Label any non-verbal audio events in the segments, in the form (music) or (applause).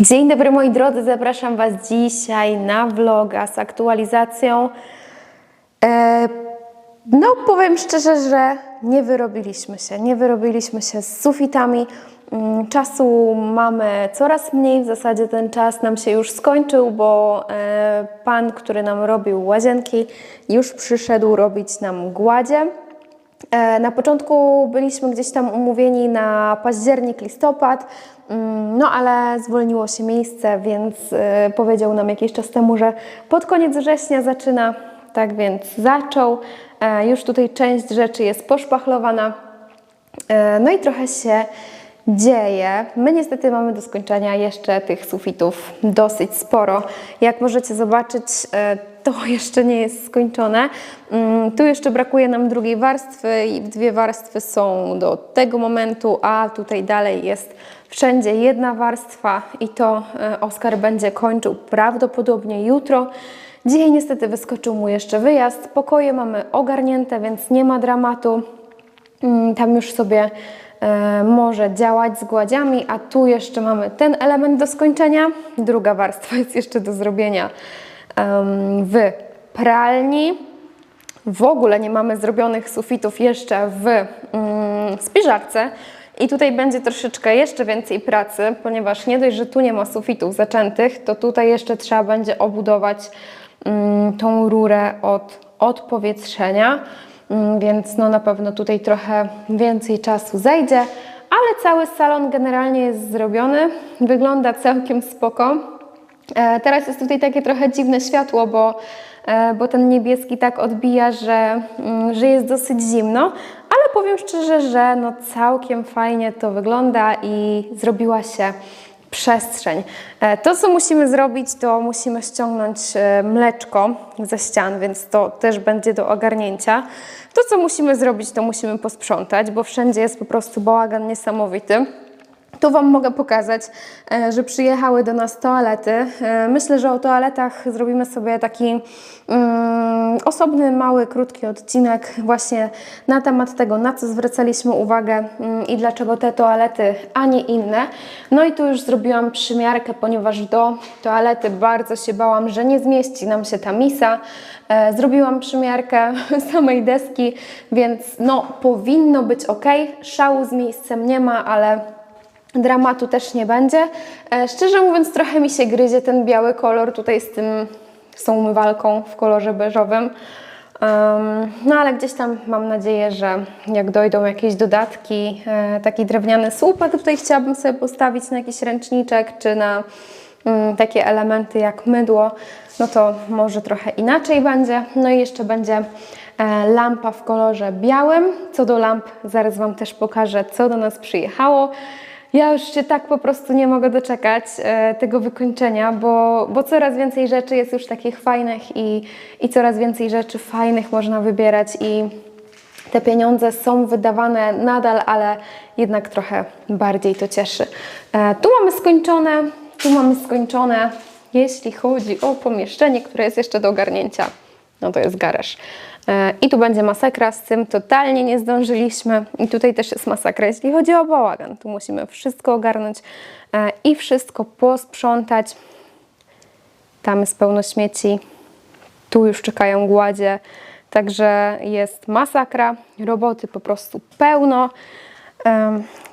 Dzień dobry moi drodzy, zapraszam Was dzisiaj na vloga z aktualizacją. E, no powiem szczerze, że nie wyrobiliśmy się, nie wyrobiliśmy się z sufitami. Mm, Czasu mamy coraz mniej, w zasadzie ten czas nam się już skończył, bo e, pan, który nam robił łazienki, już przyszedł robić nam gładzie. E, Na początku byliśmy gdzieś tam umówieni na październik, listopad, no ale zwolniło się miejsce, więc e, powiedział nam jakiś czas temu, że pod koniec września zaczyna, tak więc zaczął. E, Już tutaj część rzeczy jest poszpachlowana, E, no i trochę się dzieje. My niestety mamy do skończenia jeszcze tych sufitów dosyć sporo. Jak możecie zobaczyć, e, to (laughs) jeszcze nie jest skończone. Mm, Tu jeszcze brakuje nam drugiej warstwy i dwie warstwy są do tego momentu, a tutaj dalej jest wszędzie jedna warstwa i to e, Oskar będzie kończył prawdopodobnie jutro. Dzisiaj niestety wyskoczył mu jeszcze wyjazd. Pokoje mamy ogarnięte, więc nie ma dramatu. Mm, Tam już sobie e, może działać z gładziami, a tu jeszcze mamy ten element do skończenia. Druga warstwa (laughs) jest jeszcze do zrobienia w pralni. W ogóle nie mamy zrobionych sufitów jeszcze w mm, spiżarce. I tutaj będzie troszeczkę jeszcze więcej pracy, ponieważ nie dość, że tu nie ma sufitów zaczętych, to tutaj jeszcze trzeba będzie obudować mm, tą rurę od odpowietrzenia. Mm, Więc no na pewno tutaj trochę więcej czasu zejdzie, ale cały salon generalnie jest zrobiony. Wygląda całkiem spoko. E, Teraz jest tutaj takie trochę dziwne światło, bo, e, bo ten niebieski tak odbija, że, mm, że jest dosyć zimno, powiem szczerze, że no całkiem fajnie to wygląda i zrobiła się przestrzeń. E, To, co musimy zrobić, to musimy ściągnąć e, mleczko ze ścian, więc to też będzie do ogarnięcia. To, co musimy zrobić, to musimy posprzątać, bo wszędzie jest po prostu bałagan niesamowity. Tu Wam mogę pokazać, e, że przyjechały do nas toalety. E, Myślę, że o toaletach zrobimy sobie taki mm, osobny, mały, krótki odcinek właśnie na temat tego, na co zwracaliśmy uwagę mm, i dlaczego te toalety, a nie inne. No i tu już zrobiłam przymiarkę, ponieważ do toalety bardzo się bałam, że nie zmieści nam się ta misa. E, Zrobiłam przymiarkę (laughs) samej deski, więc no powinno być ok. Szału z miejscem nie ma, ale dramatu też nie będzie. E, Szczerze mówiąc, trochę mi się gryzie ten biały kolor tutaj z tym, z tą umywalką w kolorze beżowym. No ale gdzieś tam mam nadzieję, że jak dojdą jakieś dodatki, e, taki drewniany słupek tutaj chciałabym sobie postawić na jakiś ręczniczek, czy na mm, takie elementy jak mydło, no to może trochę inaczej będzie. No i jeszcze będzie e, lampa w kolorze białym. Co do lamp, zaraz Wam też pokażę, co do nas przyjechało. Ja już się tak po prostu nie mogę doczekać e, tego wykończenia, bo, bo coraz więcej rzeczy jest już takich fajnych i, i coraz więcej rzeczy fajnych można wybierać i te pieniądze są wydawane nadal, ale jednak trochę bardziej to cieszy. E, tu mamy skończone, tu mamy skończone, jeśli chodzi o pomieszczenie, które jest jeszcze do ogarnięcia. No to jest garaż. I tu będzie masakra, z tym totalnie nie zdążyliśmy. I tutaj też jest masakra, jeśli chodzi o bałagan. Tu musimy wszystko ogarnąć e, i wszystko posprzątać. Tam jest pełno śmieci, tu już czekają gładzie, także jest masakra, roboty po prostu pełno.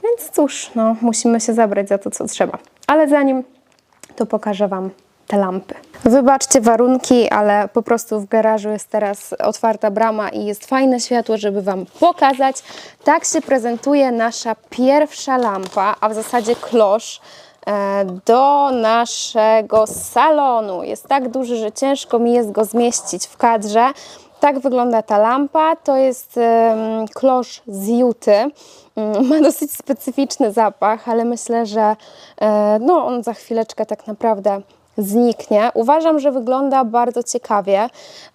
Więc cóż, no, musimy się zabrać za to, co trzeba. Ale zanim to pokażę Wam te lampy. Wybaczcie warunki, ale po prostu w garażu jest teraz otwarta brama i jest fajne światło, żeby Wam pokazać. Tak się prezentuje nasza pierwsza lampa, a w zasadzie klosz e, do naszego salonu. Jest tak duży, że ciężko mi jest go zmieścić w kadrze. Tak wygląda ta lampa. To jest klosz z juty. Mm, Ma dosyć specyficzny zapach, ale myślę, że e, no, on za chwileczkę tak naprawdę zniknie. Uważam, że wygląda bardzo ciekawie.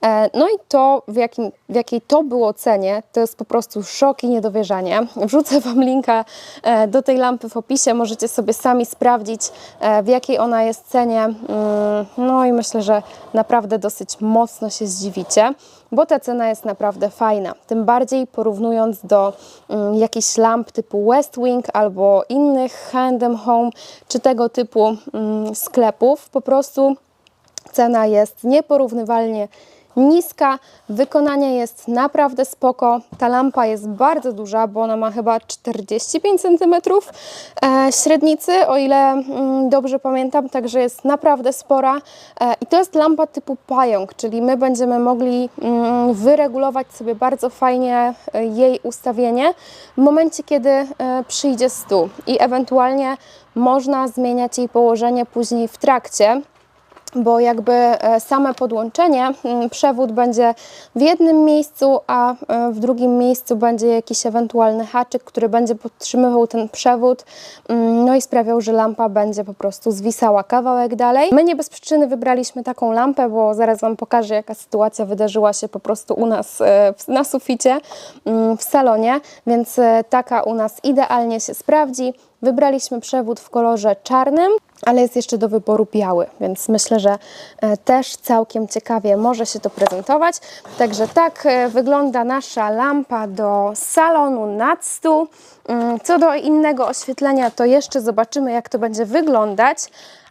E, No i to, w, jakim, w jakiej to było cenie, to jest po prostu szok i niedowierzanie. Wrzucę Wam linka e, do tej lampy w opisie. Możecie sobie sami sprawdzić, e, w jakiej ona jest cenie. Mm, No i myślę, że naprawdę dosyć mocno się zdziwicie. Bo ta cena jest naprawdę fajna. Tym bardziej porównując do mm, jakichś lamp typu West Wing albo innych H&M Home czy tego typu mm, sklepów, po prostu cena jest nieporównywalnie niska, wykonanie jest naprawdę spoko. Ta lampa jest bardzo duża, bo ona ma chyba 45 cm e, średnicy, o ile mm, dobrze pamiętam, także jest naprawdę spora. E, I to jest lampa typu pająk, czyli my będziemy mogli mm, wyregulować sobie bardzo fajnie e, jej ustawienie w momencie, kiedy przyjdzie stół i ewentualnie można zmieniać jej położenie później w trakcie bo jakby e, same podłączenie, mm, przewód będzie w jednym miejscu, a e, w drugim miejscu będzie jakiś ewentualny haczyk, który będzie podtrzymywał ten przewód, mm, no i sprawiał, że lampa będzie po prostu zwisała kawałek dalej. My nie bez przyczyny wybraliśmy taką lampę, bo zaraz Wam pokażę, jaka sytuacja wydarzyła się po prostu u nas e, na suficie, mm, w salonie, więc taka u nas idealnie się sprawdzi. Wybraliśmy przewód w kolorze czarnym, ale jest jeszcze do wyboru biały, więc myślę, że e, też całkiem ciekawie może się to prezentować. Także tak e, wygląda nasza lampa do salonu nad stół. Mm, Co do innego oświetlenia, to jeszcze zobaczymy, jak to będzie wyglądać.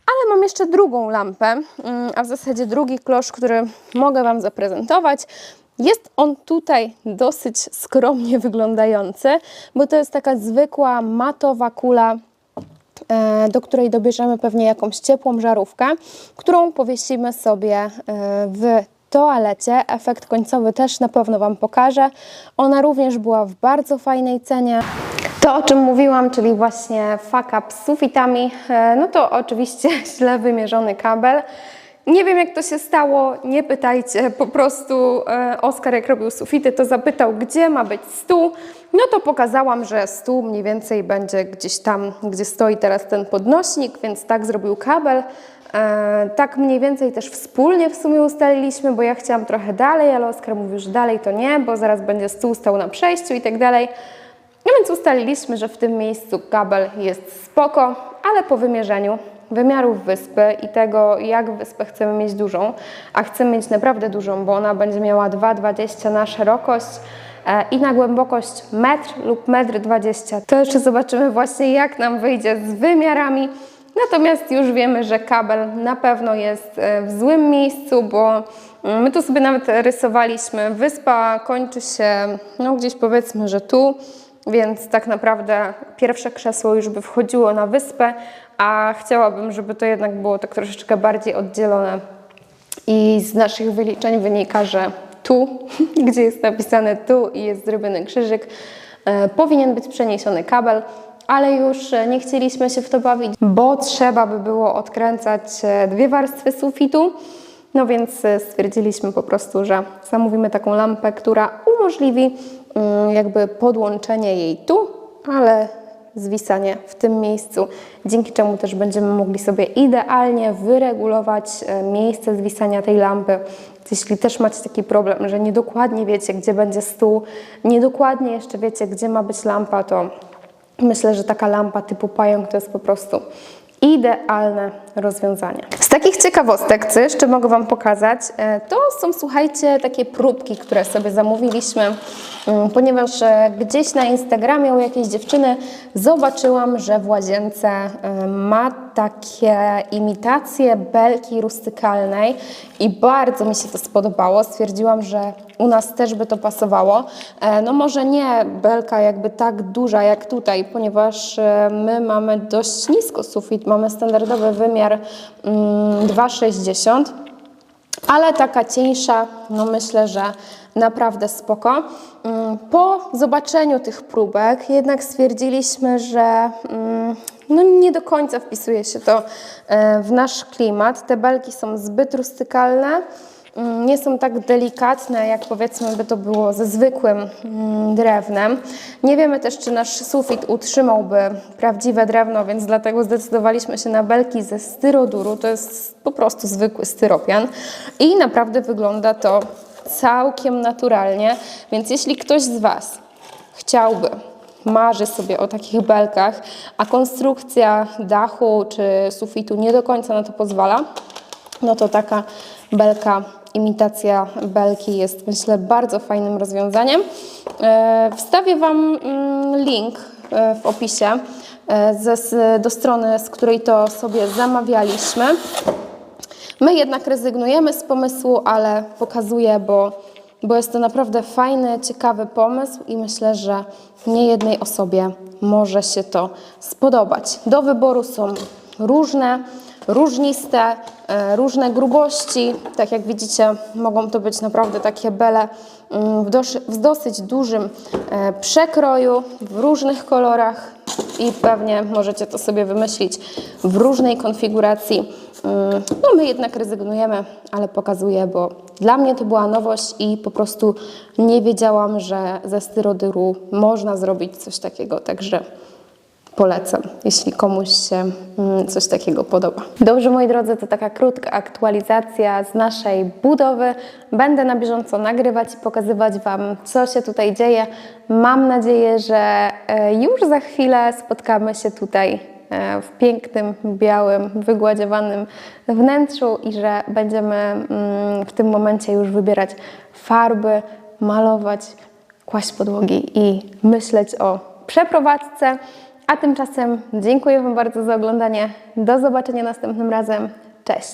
Ale mam jeszcze drugą lampę, mm, a w zasadzie drugi klosz, który mogę Wam zaprezentować. Jest on tutaj dosyć skromnie wyglądający, bo to jest taka zwykła matowa kula e, do której dobierzemy pewnie jakąś ciepłą żarówkę, którą powiesimy sobie e, w toalecie. Efekt końcowy też na pewno Wam pokażę. Ona również była w bardzo fajnej cenie. To, o czym mówiłam, czyli właśnie fuck up z sufitami, e, no to oczywiście (laughs) źle wymierzony kabel. Nie wiem, jak to się stało, nie pytajcie. Po prostu e, Oskar, jak robił sufity, to zapytał, gdzie ma być stół. No to pokazałam, że stół mniej więcej będzie gdzieś tam, gdzie stoi teraz ten podnośnik, więc tak zrobił kabel. E, tak mniej więcej też wspólnie w sumie ustaliliśmy, bo ja chciałam trochę dalej, ale Oskar mówił, że dalej to nie, bo zaraz będzie stół stał na przejściu i tak dalej. No więc ustaliliśmy, że w tym miejscu kabel jest spoko, ale po wymierzeniu wymiarów wyspy i tego, jak wyspę chcemy mieć dużą, a chcemy mieć naprawdę dużą, bo ona będzie miała 2,20 na szerokość e, i na głębokość metr lub metr 20. To jeszcze zobaczymy właśnie, jak nam wyjdzie z wymiarami. Natomiast już wiemy, że kabel na pewno jest e, w złym miejscu, bo mm, my tu sobie nawet rysowaliśmy. Wyspa kończy się no gdzieś powiedzmy, że tu, więc tak naprawdę pierwsze krzesło już by wchodziło na wyspę, a chciałabym, żeby to jednak było tak troszeczkę bardziej oddzielone. I z naszych wyliczeń wynika, że tu, (laughs) gdzie jest napisane tu i jest zrobiony krzyżyk, e, powinien być przeniesiony kabel, ale już e, nie chcieliśmy się w to bawić, bo trzeba by było odkręcać e, dwie warstwy sufitu. No więc e, stwierdziliśmy po prostu, że zamówimy taką lampę, która umożliwi mm, jakby podłączenie jej tu, ale zwisanie w tym miejscu, dzięki czemu też będziemy mogli sobie idealnie wyregulować e, miejsce zwisania tej lampy. Jeśli też macie taki problem, że niedokładnie wiecie, gdzie będzie stół, niedokładnie jeszcze wiecie, gdzie ma być lampa, to myślę, że taka lampa typu pająk to jest po prostu idealne rozwiązanie. Z takich ciekawostek, co jeszcze mogę Wam pokazać, e, to są, słuchajcie, takie próbki, które sobie zamówiliśmy, mm, ponieważ e, gdzieś na Instagramie u jakiejś dziewczyny zobaczyłam, że w łazience e, ma takie imitacje belki rustykalnej i bardzo mi się to spodobało. Stwierdziłam, że u nas też by to pasowało. E, No może nie belka jakby tak duża jak tutaj, ponieważ e, my mamy dość nisko sufit, mamy standardowy wymiar mm, 2,60 ale taka cieńsza, no myślę, że naprawdę spoko. Mm, Po zobaczeniu tych próbek jednak stwierdziliśmy, że mm, no nie do końca wpisuje się to e, w nasz klimat. Te belki są zbyt rustykalne, mm, nie są tak delikatne, jak powiedzmy by to było ze zwykłym mm, drewnem. Nie wiemy też, czy nasz sufit utrzymałby prawdziwe drewno, więc dlatego zdecydowaliśmy się na belki ze styroduru. To jest po prostu zwykły styropian i naprawdę wygląda to całkiem naturalnie. Więc jeśli ktoś z Was chciałby, marzy sobie o takich belkach, a konstrukcja dachu czy sufitu nie do końca na to pozwala, no to taka belka, imitacja belki jest myślę bardzo fajnym rozwiązaniem. E, Wstawię Wam mm, link e, w opisie e, do strony, z której to sobie zamawialiśmy. My jednak rezygnujemy z pomysłu, ale pokazuję, bo, bo jest to naprawdę fajny, ciekawy pomysł i myślę, że nie jednej osobie może się to spodobać. Do wyboru są różne, różniste, e, różne grubości. Tak jak widzicie, mogą to być naprawdę takie bele mm, w, dosyć dużym e, przekroju, w różnych kolorach i pewnie możecie to sobie wymyślić w różnej konfiguracji. Mm, No my jednak rezygnujemy, ale pokazuję, bo dla mnie to była nowość i po prostu nie wiedziałam, że ze styrodyru można zrobić coś takiego, także polecam, jeśli komuś się mm, coś takiego podoba. Dobrze, moi drodzy, to taka krótka aktualizacja z naszej budowy. Będę na bieżąco nagrywać i pokazywać Wam, co się tutaj dzieje. Mam nadzieję, że e, już za chwilę spotkamy się tutaj e, w pięknym, białym, wygładziowanym wnętrzu i że będziemy mm, w tym momencie już wybierać farby, malować, kłaść podłogi i myśleć o przeprowadzce. A tymczasem dziękuję Wam bardzo za oglądanie. Do zobaczenia następnym razem. Cześć!